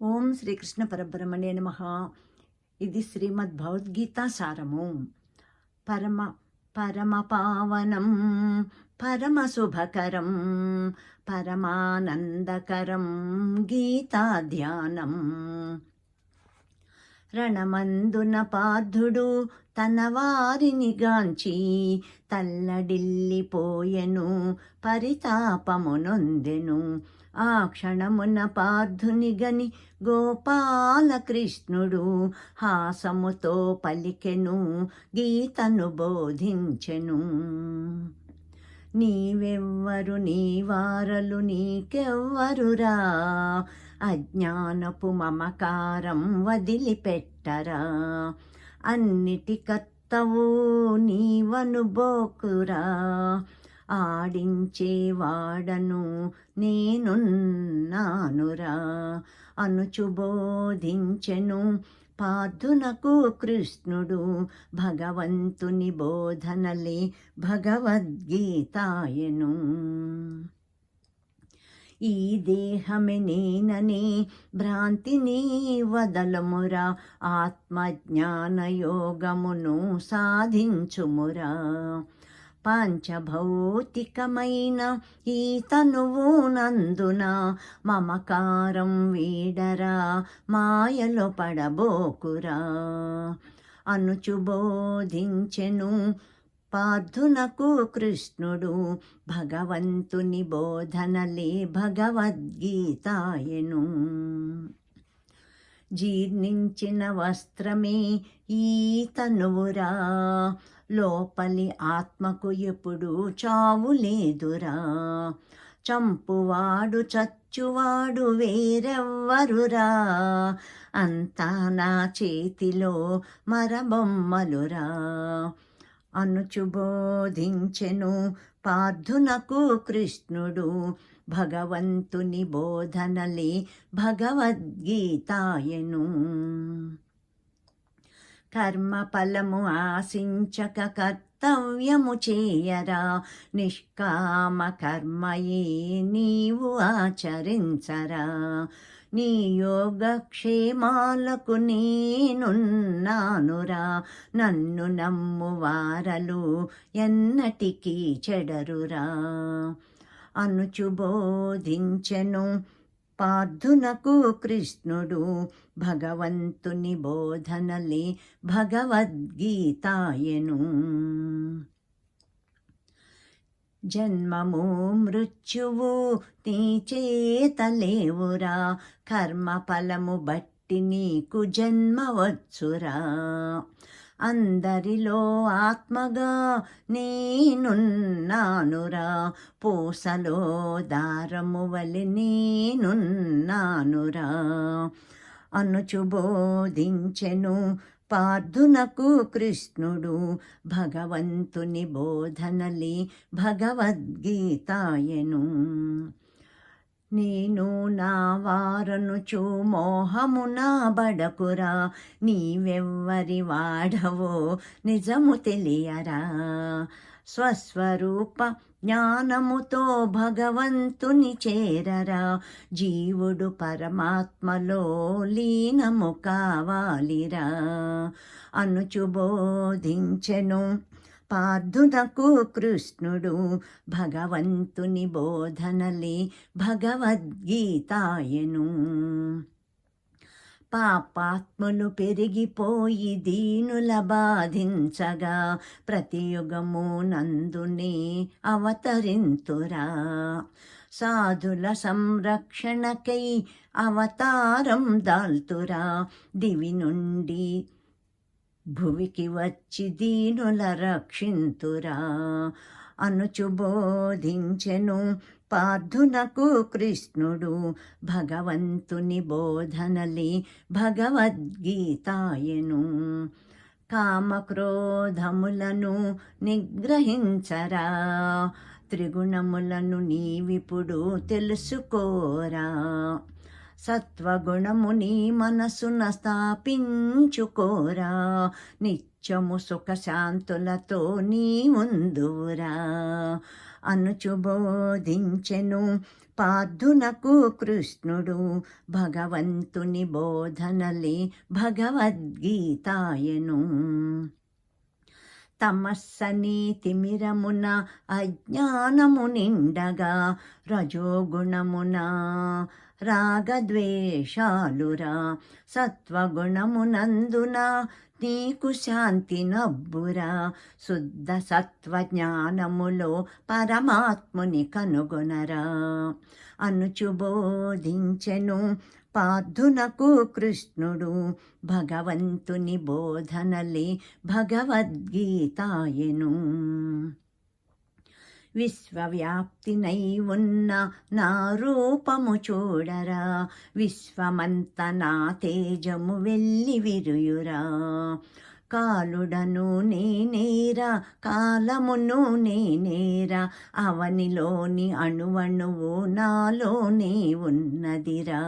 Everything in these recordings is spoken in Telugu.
ఓం శ్రీకృష్ణ పరబ్రహ్మణే నమ. ఇది శ్రీమద్ భగవద్గీత సారము. పరమ పరమ పావనం పరమ శుభకరం పరమానందకరం గీతా ధ్యానం రణమందున పార్థుడు తన వారిని గాంచి తల్లడిల్లిపోయెను పరితాపమునొందెను ఆ క్షణమున పార్థుని గని గోపాలకృష్ణుడు హాసముతో పలికెను గీతను బోధించెను. నీవెవ్వరు నీవారలు నీకెవ్వరురా అజ్ఞానపు మమకారం వదిలిపెట్టరా. అన్నిటి కత్తవు నీవను బోకురా ఆడించేవాడను నేనున్నానురా. అనుచుబోధించెను పాదునకు కృష్ణుడు భగవంతుని బోధనలే భగవద్గీతాయను. ఈ దేహమే నేననే భ్రాంతిని వదలమురా. ఆత్మజ్ఞానయోగమును సాధించుమురా. పంచభౌతికమైన ఈ తనువు నందున మమకారం వీడరా మాయలో పడబోకురా. అనుచుబోధించెను పార్థునకు కృష్ణుడు భగవంతుని బోధనలే భగవద్గీతాయను. జీర్ణించిన వస్త్రమే ఈ తనువురా లోపలి ఆత్మకు ఎప్పుడు చావు లేదురా. చంపువాడు చచ్చువాడు వేరెవ్వరురా. అంతా నా చేతిలో మరబొమ్మలురా. అనుచుబోధించెను. పార్థునకు కృష్ణుడు భగవంతుని బోధనలే భగవద్గీతాయను. కర్మఫలము ఆశించక కర్తవ్యము చేయరా. నిష్కామ కర్మయే నీవు ఆచరించరా. నీ యోగక్షేమాలకు నేనున్నానురా. నన్ను నమ్ము వారలు ఎన్నటికీ చెడరురా. అనుచుబోధించెను పార్థునకు కృష్ణుడు భగవంతుని బోధనలే భగవద్గీతాయను. జన్మము మృత్యువు నీ చేతలేవురా కర్మ ఫలము బట్టి నీకు జన్మ వచ్చురా అందరిలో ఆత్మగా నేనున్నానురా. పూసలో దారము వలి నేనున్నానురా. అనుచుబోధించెను పార్థునకు కృష్ణుడు భగవంతుని బోధనలి భగవద్గీతాయను. నేను నా వారనుచు మోహమున బడకురా నీవెవ్వరి వాడవో నిజము తెలియరా? స్వస్వరూప జ్ఞానముతో భగవంతుని చేరరా. జీవుడు పరమాత్మలో లీనము కావాలిరా. అనుచుబోధించెను పార్థునకు కృష్ణుడు భగవంతుని బోధనలే భగవద్గీతాయను. పాపాత్ములు పెరిగిపోయి దీనుల బాధించగా ప్రతియుగము నందునే అవతరింతురా. సాధుల సంరక్షణకై అవతారం దాల్తురా. దివి నుండి భువికి వచ్చి దీనుల రక్షింతురా. అనుచుబోధించెను పార్థునకు కృష్ణుడు భగవంతుని బోధనలి భగవద్గీతాయను. కామక్రోధములను నిగ్రహించరా త్రిగుణములను నీవిప్పుడు తెలుసుకోరా. సత్వగుణము నీ మనసున స్థాపించుకోరా నిత్యము సుఖశాంతులతో నీ ముందురా అనుచు బోధించెను పార్థునకు కృష్ణుడు భగవంతుని బోధనలే భగవద్గీతాయను. తమస్సని తిమిరమున అజ్ఞానము నిండగా రజోగుణమున రాగద్వేషాలురా సత్వగుణమునందున నీకు శాంతి నబ్బురా శుద్ధ సత్వ జ్ఞానములో పరమాత్ముని కనుగొనరా. అనుచు బోధించెను పార్థునకు కృష్ణుడు భగవంతుని బోధనలే భగవద్గీతాయను. విశ్వవ్యాప్తినై ఉన్న నా రూపము చూడరా. విశ్వమంత నా తేజము వెళ్ళి విరుయురా. కాలుడను నేనేరా కాలమును నేనేరా అవనిలోని అణువణువు నాలోనే ఉన్నదిరా.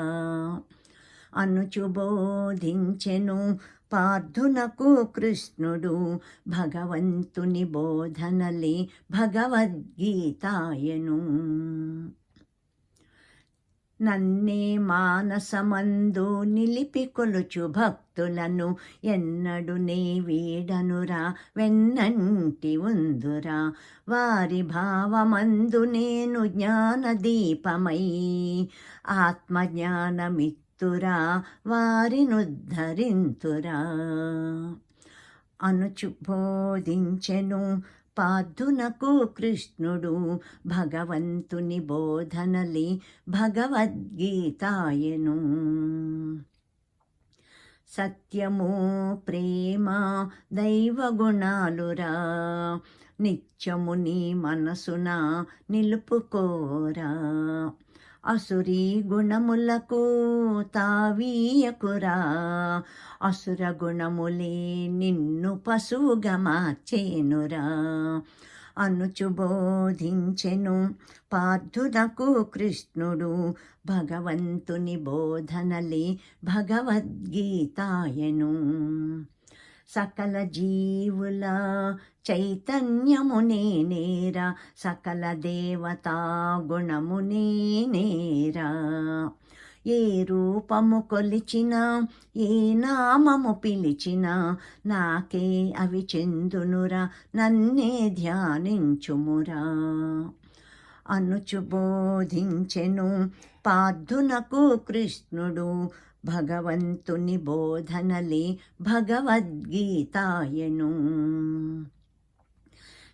అనుచుబోధించెను. పార్థునకు కృష్ణుడు భగవంతుని బోధనలే భగవద్గీతాయను. నన్నే మానసమందు నిలిపి కొలుచు భక్తులను ఎన్నడు నే వీడనురా వెన్నంటి ఉందురా. వారి భావమందు నేను జ్ఞానదీపమై ఆత్మజ్ఞానమిత్తురా వారినుద్ధరింతురా అనుచు బోధించెను పార్థునకు కృష్ణుడు భగవంతుని బోధనలి భగవద్గీతాయను. సత్యము ప్రేమ దైవగుణాలురా నిత్యము నీ మనసున నిలుపుకోరా. అసురీ గుణములకు తావీయకురా. అసుర గుణములే నిన్ను పశువుగా మార్చేనురా. అనుచు బోధించెను పార్థునకు కృష్ణుడు భగవంతుని బోధనలే భగవద్గీతాయను. సకల జీవుల చైతన్యము నేనేరా సకల దేవతా గుణము నేనేరా. ఏ రూపము కొలిచిన ఏ నామము పిలిచిన నాకే అవి చెందునురా నన్నే ధ్యానించుమురా. అనుచు బోధించెను పార్థునకు కృష్ణుడు భగవంతుని బోధనలే భగవద్గీతాయను.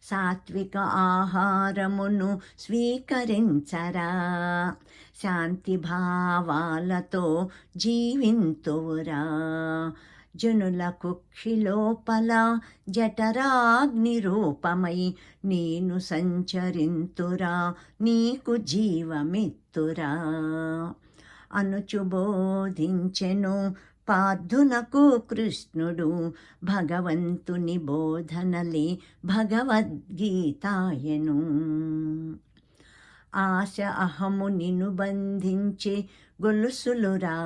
సాత్విక ఆహారమును స్వీకరించరా. శాంతి భావాలతో జీవింతురా జనుల కుక్షి లోపల జఠరాగ్ని రూపమై నేను సంచరింతురా నీకు జీవమిత్తురా. అనుచు బోధించెను. పార్థునకు కృష్ణుడు భగవంతుని బోధనలే భగవద్గీతాయను. ఆశ అహము నిను బంధించి గొలుసులురా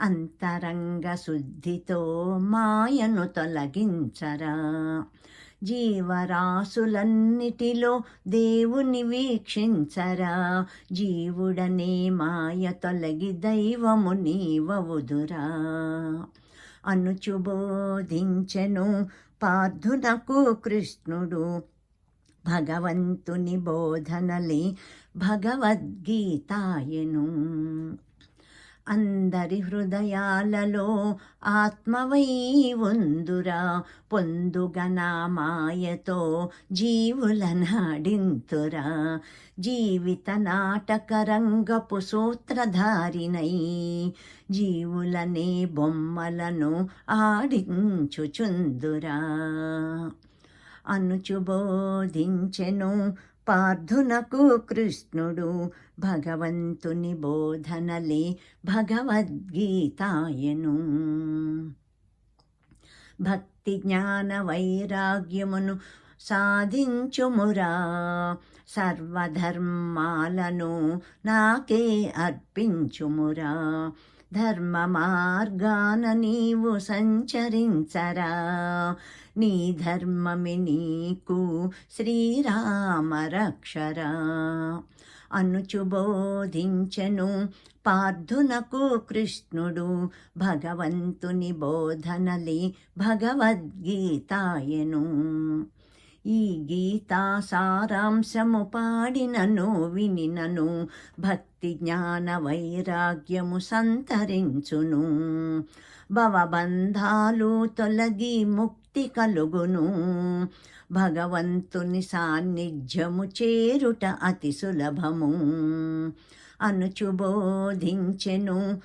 అంతరంగ శుద్ధితో మాయను తొలగించరా. జీవరాశులన్నిటిలో దేవుని వీక్షించరా. జీవుడనే మాయ తొలగి దైవము నీవవుదురా అనుచుబోధించెను పార్థునకు కృష్ణుడు. భగవంతుని బోధనలే భగవద్గీతాయను. అందరి హృదయాలలో ఆత్మవై ఉందురా. పొందుగనా మాయతో జీవుల నాడింతురా. జీవిత నాటకరంగపు సూత్రధారినై జీవులనే బొమ్మలను ఆడించుచుందురా. అనుచుబోధించెను పార్థునకు కృష్ణుడు భగవంతుని బోధనలే భగవద్గీతాయను. భక్తి జ్ఞాన వైరాగ్యమును సాధించుమురా. సర్వధర్మాలను నాకే అర్పించుమురా. ధర్మ మార్గాన నీవు సంచరించరా. నీ ధర్మమి నీకు శ్రీరామ రక్షరా అనుచు పార్థునకు కృష్ణుడు భగవంతుని బోధనలి భగవద్గీతాయను. ఈ గీతా సారాంశము పాడినను వినినను. భక్తి జ్ఞాన వైరాగ్యము సంతరించును. భవబంధాలు తొలగి ముక్తి కలుగును. భగవంతుని సాన్నిధ్యము చేరుట అతి సులభము. అనుచు బోధించెను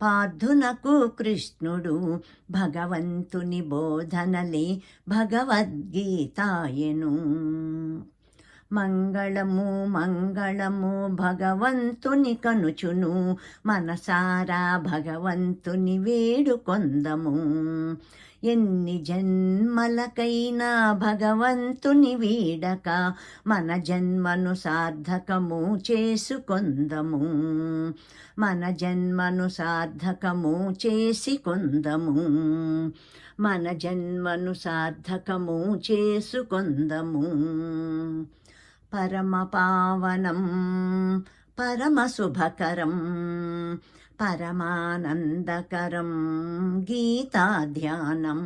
పార్థునకు కృష్ణుడు భగవంతుని బోధనలే భగవద్గీతాయను. మంగళము మంగళము భగవంతుని కనుచును. మనసారా భగవంతుని వేడుకొందము. ఎన్ని జన్మలకైనా భగవంతుని వీడక మన జన్మను సార్థకము చేసుకొందము. మన జన్మను సార్థకము చేసి కొందము మన జన్మను సార్థకము చేసుకొందము. పరమ పావనం పరమ పరమానందకరం గీతాధ్యానం.